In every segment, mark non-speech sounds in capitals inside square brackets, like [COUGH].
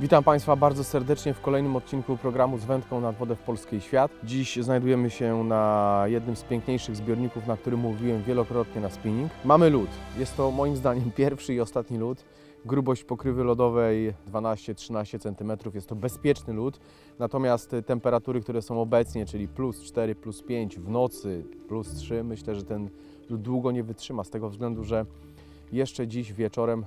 Witam Państwa bardzo serdecznie w kolejnym odcinku programu z wędką nad wodę w Polski Świat. Dziś znajdujemy się na jednym z piękniejszych zbiorników, na którym mówiłem wielokrotnie na spinning. Mamy lód. Jest to moim zdaniem [LAUGHS] pierwszy i ostatni lód. Grubość pokrywy lodowej 12-13 cm. Jest to bezpieczny lód. Natomiast temperatury, które są obecnie, czyli plus 4, plus 5 w nocy, plus 3, myślę, że ten lód długo nie wytrzyma z tego względu, że jeszcze dziś wieczorem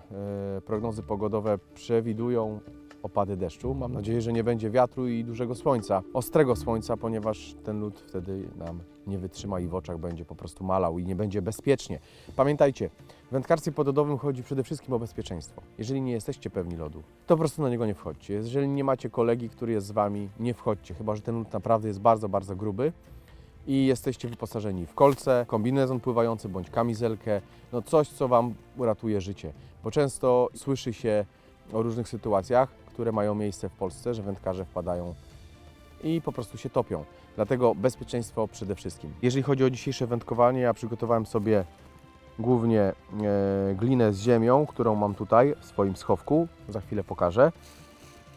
e, prognozy pogodowe przewidują opady deszczu. Mam nadzieję, że nie będzie wiatru i dużego słońca, ostrego słońca, ponieważ ten lód wtedy nam nie wytrzyma i w oczach będzie po prostu malał i nie będzie bezpiecznie. Pamiętajcie, w wędkarstwie pododowym chodzi przede wszystkim o bezpieczeństwo. Jeżeli nie jesteście pewni lodu, to po prostu na niego nie wchodźcie. Jeżeli nie macie kolegi, który jest z Wami, nie wchodźcie, chyba że ten lód naprawdę jest bardzo, bardzo gruby i jesteście wyposażeni w kolce, kombinezon pływający bądź kamizelkę, no coś, co Wam uratuje życie. Bo często słyszy się o różnych sytuacjach, które mają miejsce w Polsce, że wędkarze wpadają i po prostu się topią. Dlatego bezpieczeństwo przede wszystkim. Jeżeli chodzi o dzisiejsze wędkowanie, ja przygotowałem sobie głównie e, glinę z ziemią, którą mam tutaj w swoim schowku. Za chwilę pokażę.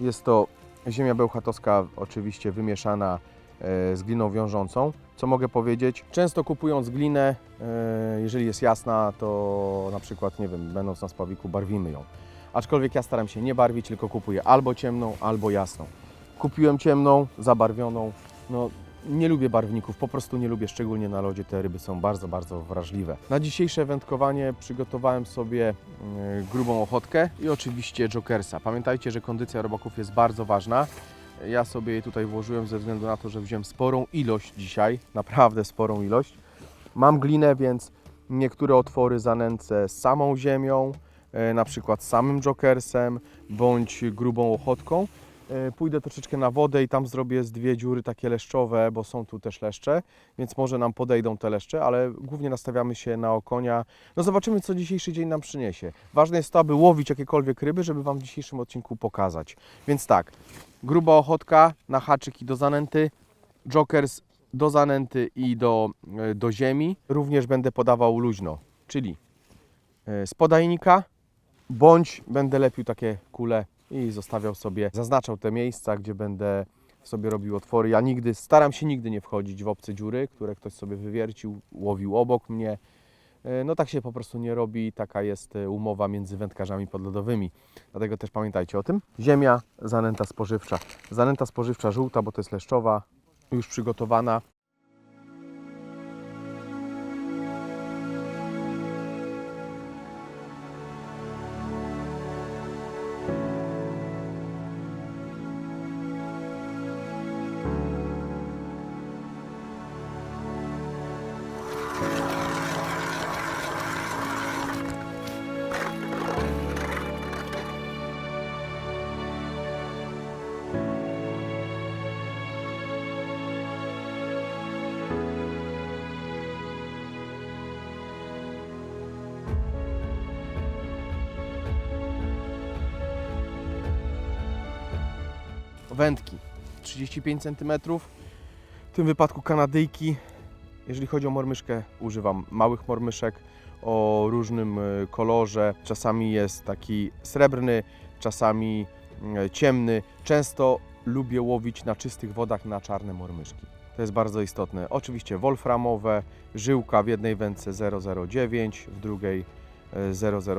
Jest to ziemia bełchatowska, oczywiście wymieszana e, z gliną wiążącą. Co mogę powiedzieć? Często kupując glinę, e, jeżeli jest jasna, to na przykład, nie wiem, będąc na spławiku, barwimy ją. Aczkolwiek ja staram się nie barwić, tylko kupuję albo ciemną, albo jasną. Kupiłem ciemną, zabarwioną. No, nie lubię barwników, po prostu nie lubię, szczególnie na lodzie te ryby są bardzo, bardzo wrażliwe. Na dzisiejsze wędkowanie przygotowałem sobie mm, grubą ochotkę i oczywiście jokersa. Pamiętajcie, że kondycja robaków jest bardzo ważna. Ja sobie je tutaj włożyłem ze względu na to, że wziąłem sporą ilość dzisiaj, naprawdę sporą ilość. Mam glinę, więc niektóre otwory zanęcę samą ziemią, e, na przykład samym jokersem bądź grubą ochotką. E, Pójdę troszeczkę na wodę i tam zrobię z dwie dziury takie leszczowe, bo są tu też leszcze, więc może nam podejdą te leszcze, ale głównie nastawiamy się na okonia. No zobaczymy, co dzisiejszy dzień nam przyniesie. Ważne jest to, aby łowić jakiekolwiek ryby, żeby Wam w dzisiejszym odcinku pokazać. Więc tak, gruba ochotka na haczyk i do zanęty, jokers do zanęty i do, e, do ziemi. Również będę podawał luźno, czyli e, z podajnika, bądź będę lepił takie kule i zostawiał sobie, zaznaczał te miejsca, gdzie będę sobie robił otwory. Ja nigdy, staram się nigdy nie wchodzić w obce dziury, które ktoś sobie wywiercił, łowił obok mnie. E, No tak się po prostu nie robi, taka jest e, umowa między wędkarzami podlodowymi. Dlatego też pamiętajcie o tym. Ziemia, zanęta spożywcza. Zanęta spożywcza żółta, bo to jest leszczowa, już przygotowana. 35 cm. W tym wypadku kanadyjki. Jeżeli chodzi o mormyszkę, używam małych mormyszek o różnym e, kolorze. Czasami jest taki srebrny, czasami e, ciemny. Często lubię łowić na czystych wodach na czarne mormyszki. To jest bardzo istotne. Oczywiście wolframowe, żyłka w jednej wędce 009, w drugiej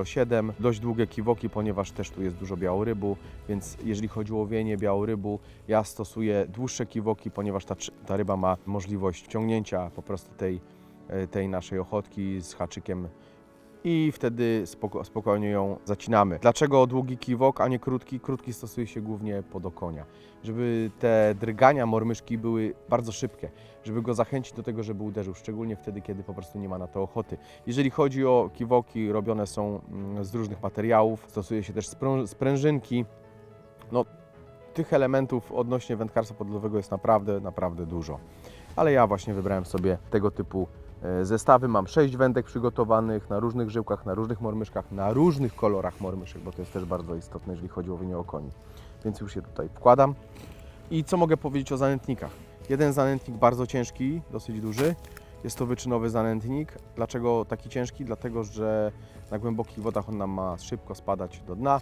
007. Dość długie kiwoki, ponieważ też tu jest dużo białorybu, więc jeżeli chodzi o łowienie białorybu, ja stosuję dłuższe kiwoki, ponieważ ta, ta ryba ma możliwość wciągnięcia po prostu tej, e, tej naszej ochotki z haczykiem i wtedy spoko, spokojnie ją zacinamy. Dlaczego długi kiwok, a nie krótki? Krótki stosuje się głównie pod okonia, żeby te drgania mormyszki były bardzo szybkie, żeby go zachęcić do tego, żeby uderzył, szczególnie wtedy, kiedy po prostu nie ma na to ochoty. Jeżeli chodzi o kiwoki, robione są mm, z różnych materiałów, stosuje się też sprężynki. No, tych elementów odnośnie wędkarstwa podlowego jest naprawdę, naprawdę dużo. Ale ja właśnie wybrałem sobie tego typu zestawy. Mam 6 wędek przygotowanych na różnych żyłkach, na różnych mormyszkach, na różnych kolorach mormyszek, bo to jest też bardzo istotne, jeżeli chodzi o łowienie okoni. Więc już je tutaj wkładam. I co mogę powiedzieć o zanętnikach? Jeden zanętnik bardzo ciężki, dosyć duży. Jest to wyczynowy zanętnik. Dlaczego taki ciężki? Dlatego, że na głębokich wodach on nam ma szybko spadać do dna.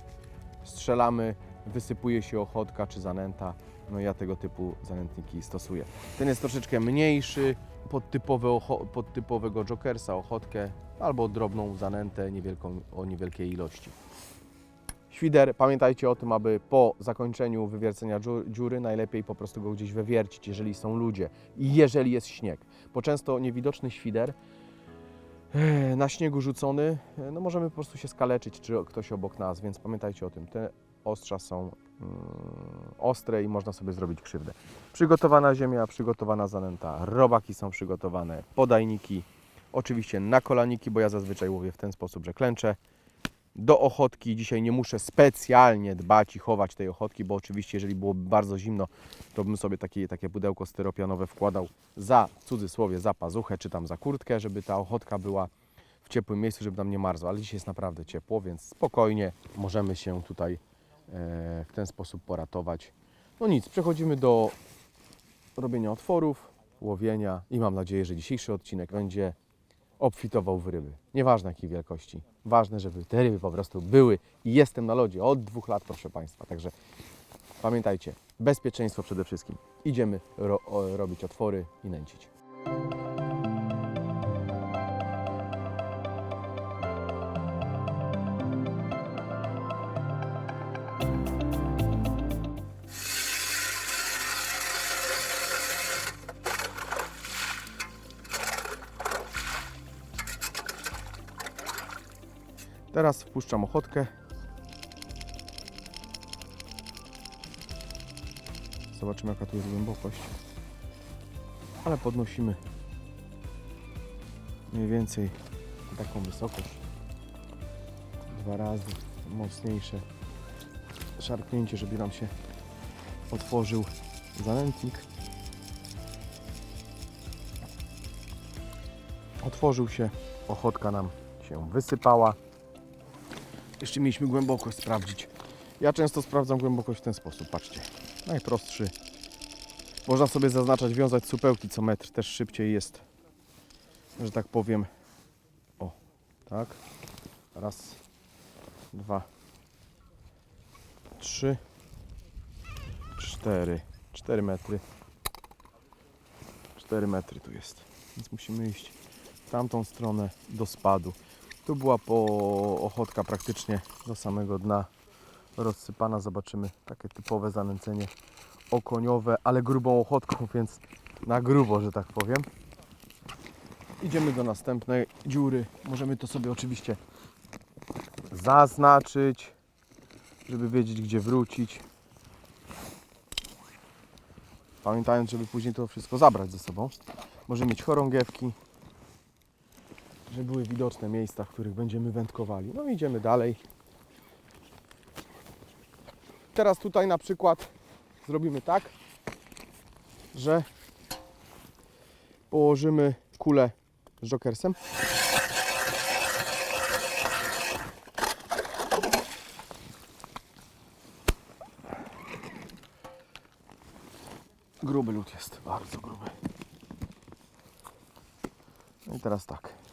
Strzelamy wysypuje się ochotka czy zanęta. No ja tego typu zanętniki stosuję. Ten jest troszeczkę mniejszy, pod, typowe ocho, pod typowego jokersa, ochotkę albo drobną zanętę niewielką, o niewielkiej ilości. Świder, pamiętajcie o tym, aby po zakończeniu wywiercenia dziu- dziury najlepiej po prostu go gdzieś wywiercić, jeżeli są ludzie i jeżeli jest śnieg. Bo często niewidoczny świder e, na śniegu rzucony, e, no możemy po prostu się skaleczyć, czy ktoś obok nas, więc pamiętajcie o tym. Te ostrza są ostre i można sobie zrobić krzywdę. Przygotowana ziemia, przygotowana zanęta, robaki są przygotowane, podajniki, oczywiście na kolaniki, bo ja zazwyczaj łowię w ten sposób, że klęczę. Do ochotki dzisiaj nie muszę specjalnie dbać i chować tej ochotki, bo oczywiście jeżeli byłoby bardzo zimno, to bym sobie takie, takie pudełko styropianowe wkładał za, cudzysłowie, za pazuchę, czy tam za kurtkę, żeby ta ochotka była w ciepłym miejscu, żeby nam nie marzła. Ale dzisiaj jest naprawdę ciepło, więc spokojnie możemy się tutaj w ten sposób poratować. No nic, przechodzimy do robienia otworów, łowienia i mam nadzieję, że dzisiejszy odcinek będzie obfitował w ryby. Nieważne jakiej wielkości. Ważne, żeby te ryby po prostu były. I jestem na lodzie od dwóch lat, proszę Państwa. Także pamiętajcie, bezpieczeństwo przede wszystkim. Idziemy ro robić otwory i nęcić. Teraz wpuszczam ochotkę. Zobaczymy jaka tu jest głębokość. Ale podnosimy mniej więcej taką wysokość. Dwa razy mocniejsze szarpnięcie, żeby nam się otworzył zanętnik. Otworzył się, ochotka nam się wysypała. Jeszcze mieliśmy głębokość sprawdzić. Ja często sprawdzam głębokość w ten sposób, patrzcie. Najprostszy. Można sobie zaznaczać, wiązać supełki co metr, też szybciej jest, że tak powiem. O, tak. Raz, dwa, trzy, cztery. Cztery metry. Cztery metry tu jest. Więc musimy iść w tamtą stronę do spadu. Tu była po ochotka praktycznie do samego dna rozsypana. Zobaczymy takie typowe zanęcenie okoniowe, ale grubą ochotką, [LAUGHS] więc na grubo, że tak powiem. Idziemy do następnej dziury. Możemy to sobie oczywiście zaznaczyć, żeby wiedzieć gdzie wrócić. Pamiętając, żeby później to wszystko zabrać ze sobą. Możemy mieć chorągiewki, żeby były widoczne miejsca, w których będziemy wędkowali. No idziemy dalej. Teraz tutaj na przykład zrobimy tak, że położymy kulę z jokersem. Gruby lód jest, bardzo gruby. No i teraz tak.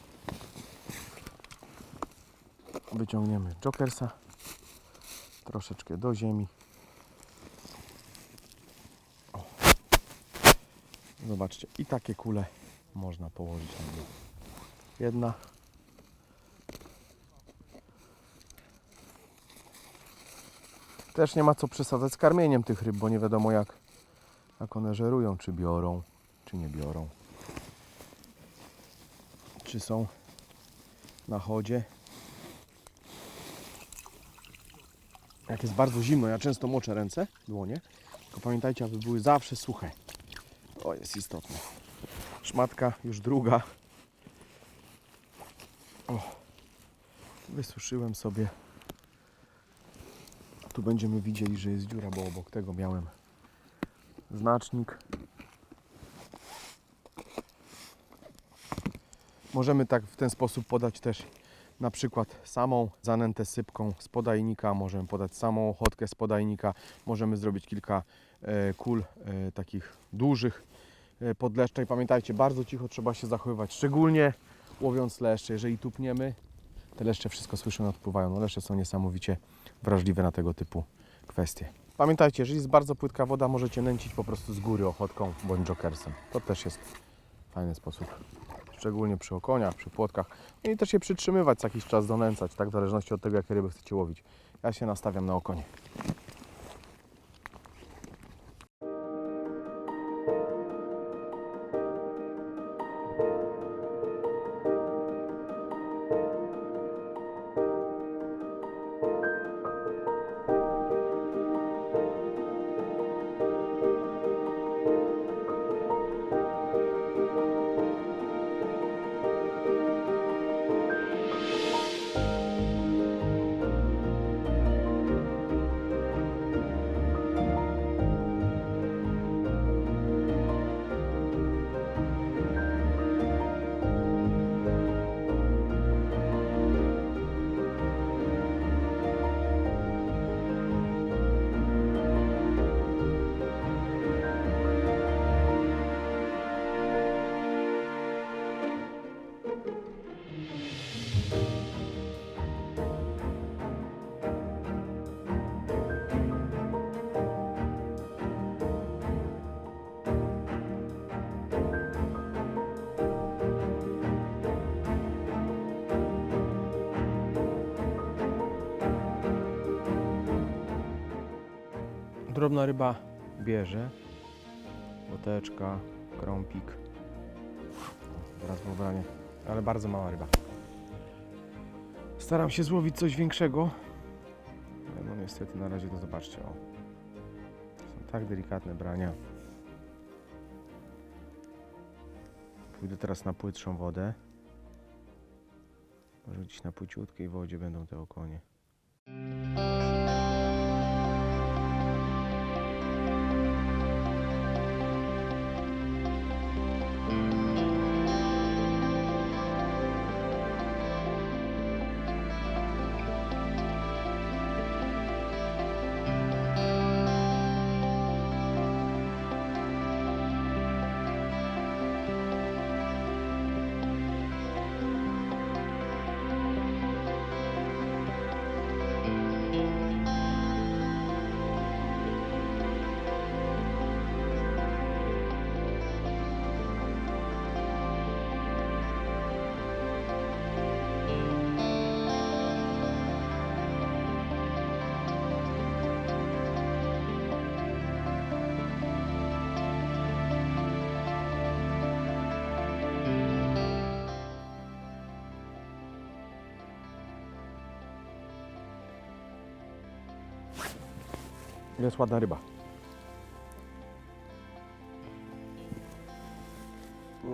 Wyciągniemy jokersa troszeczkę do ziemi. O. Zobaczcie, i takie kule można położyć na dół. Jedna. Też nie ma co przesadzać z karmieniem tych ryb, bo nie wiadomo jak, jak one żerują, czy biorą, czy nie biorą. Czy są na chodzie. Jak jest bardzo zimno, ja często moczę ręce, dłonie, tylko pamiętajcie, aby były zawsze suche. To jest istotne. Szmatka już druga. O, wysuszyłem sobie. Tu będziemy widzieli, że jest dziura, bo obok tego miałem znacznik. Możemy tak w ten sposób podać też na przykład samą zanętę sypką z podajnika, możemy podać samą ochotkę z podajnika, możemy zrobić kilka e, kul e, takich dużych e, pod leszcze i pamiętajcie, bardzo cicho trzeba się zachowywać, szczególnie łowiąc leszcze, jeżeli tupniemy, te leszcze wszystko słyszą i odpływają, no leszcze są niesamowicie wrażliwe na tego typu kwestie. Pamiętajcie, jeżeli jest bardzo płytka woda, możecie nęcić po prostu z góry ochotką bądź jokersem. To też jest fajny sposób. Szczególnie przy okoniach, przy płotkach. No i też się przytrzymywać co jakiś czas, donęcać, tak w zależności od tego, jakie ryby chcecie łowić. Ja się nastawiam na okonie. Drobna ryba bierze. Łoteczka, krąpik. Teraz w ubranie. Ale bardzo mała ryba. Staram się złowić coś większego. No niestety na razie to zobaczcie. O. Są tak delikatne brania. Pójdę teraz na płytszą wodę. Może gdzieś na płyciutkiej wodzie będą te okonie. Jest ładna ryba.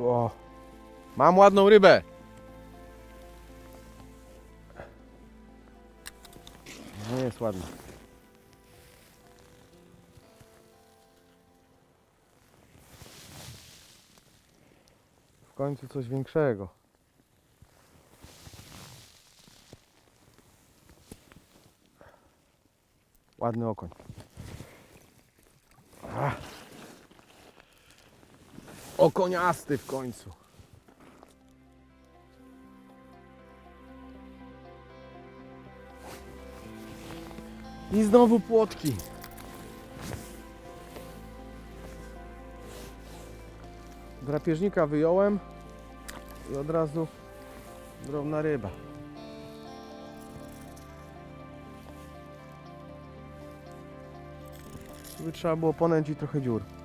O, mam ładną rybę. Nie jest ładna. W końcu coś większego. Ładny okoń. Okoniasty w końcu. I znowu płotki. Drapieżnika wyjąłem i od razu drobna ryba. By trzeba było ponęcić trochę dziur.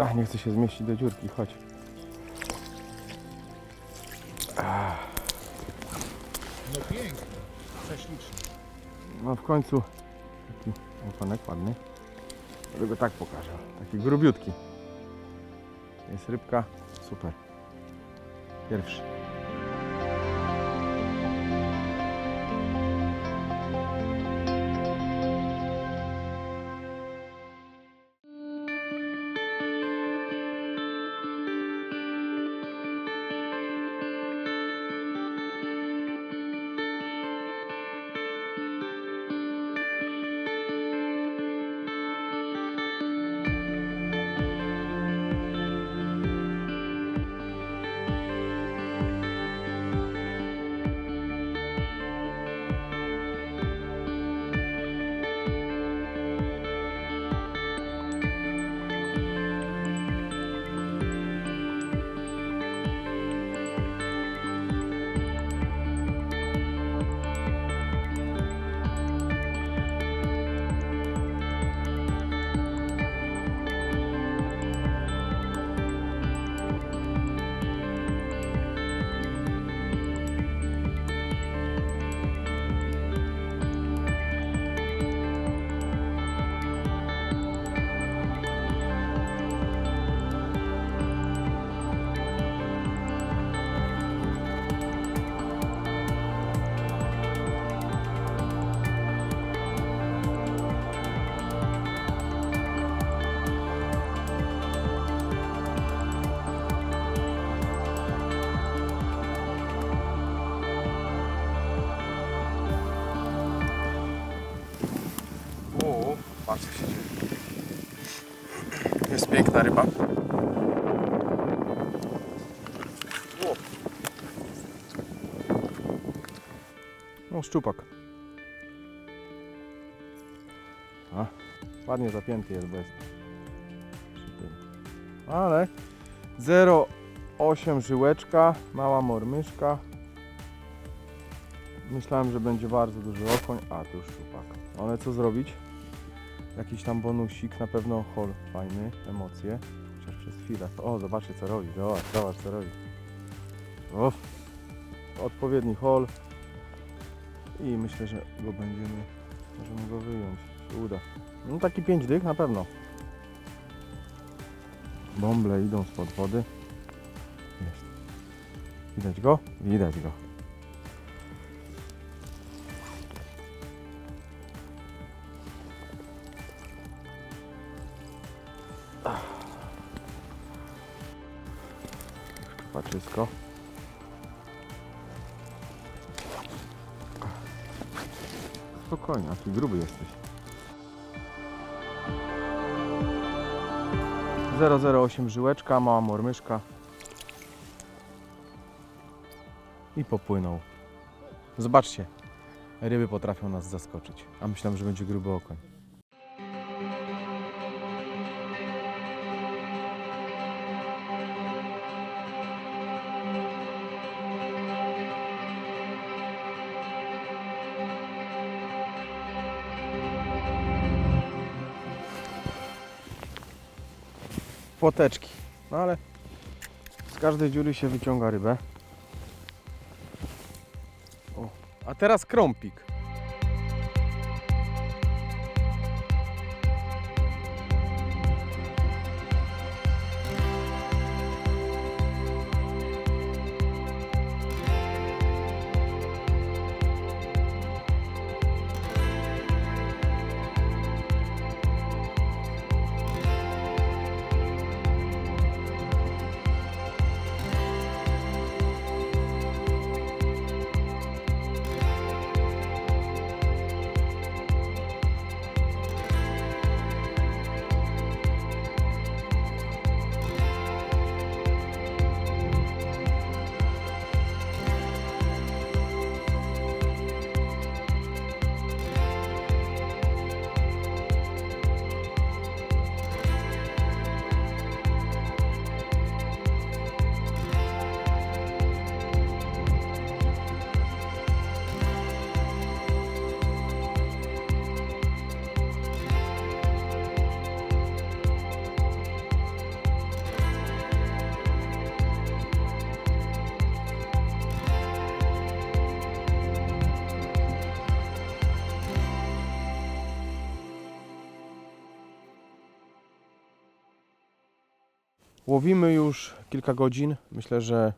Ach, nie chcę się zmieścić do dziurki, chodź. No pięknie, prześlicznie. No w końcu taki okonek ładny. Ale go tak pokażę. Taki grubiutki. Jest rybka. Super. Pierwszy. Patrz co się dzieje. Jest piękna ryba. No szczupak. A, ładnie zapięty jest przy tym. Ale 0,8 żyłeczka, mała mormyszka. Myślałem, że będzie bardzo duży okoń, a tu szczupak. Ale co zrobić? Jakiś tam bonusik, na pewno hol fajny, emocje. Chociaż przez chwilę. O, zobaczcie co robi, zobacz, zobacz co robi. O, odpowiedni hol. I myślę, że go będziemy, możemy go wyjąć, się uda. No taki 5 dych na pewno. Bąble idą spod wody. Jest. Widać go? Widać go. Spokojnie, a ty gruby jesteś. 008 żyłeczka, mała mormyszka. I popłynął. Zobaczcie, ryby potrafią nas zaskoczyć. A myślałem, że będzie gruby okoń. Płoteczki. No ale z każdej dziury się wyciąga rybę. O, a teraz krąpik. Łowimy już kilka godzin. Myślę, że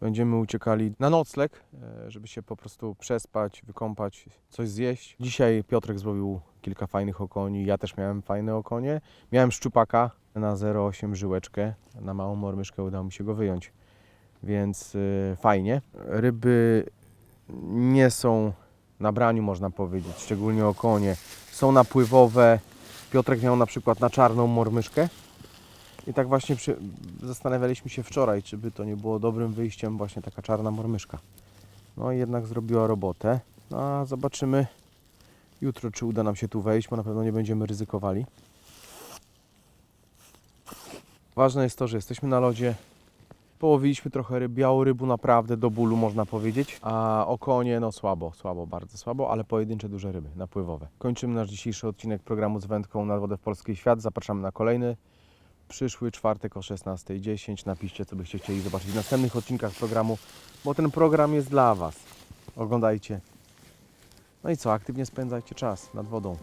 będziemy uciekali na nocleg, e, żeby się po prostu przespać, wykąpać, coś zjeść. Dzisiaj Piotrek złowił kilka fajnych okoni, ja też miałem fajne okonie. Miałem szczupaka na 0,8 żyłeczkę, na małą mormyszkę udało mi się go wyjąć, więc e, fajnie. Ryby nie są na braniu, można powiedzieć, szczególnie okonie. Są napływowe. Piotrek miał na przykład na czarną mormyszkę. I tak właśnie przy... zastanawialiśmy się wczoraj, czy by to nie było dobrym wyjściem właśnie taka czarna mormyszka. No i jednak zrobiła robotę. No a zobaczymy jutro, czy uda nam się tu wejść, bo na pewno nie będziemy ryzykowali. Ważne jest to, że jesteśmy na lodzie. Połowiliśmy trochę ryb, białorybu naprawdę do bólu można powiedzieć, a okonie no słabo, słabo, bardzo słabo, ale pojedyncze duże ryby, napływowe. Kończymy nasz dzisiejszy odcinek programu z wędką na wodę w Polski Świat. Zapraszamy na kolejny przyszły czwartek o 16.10. Napiszcie, co byście chcieli zobaczyć w następnych odcinkach programu, bo ten program jest dla Was. Oglądajcie. No i co, aktywnie spędzajcie czas nad wodą.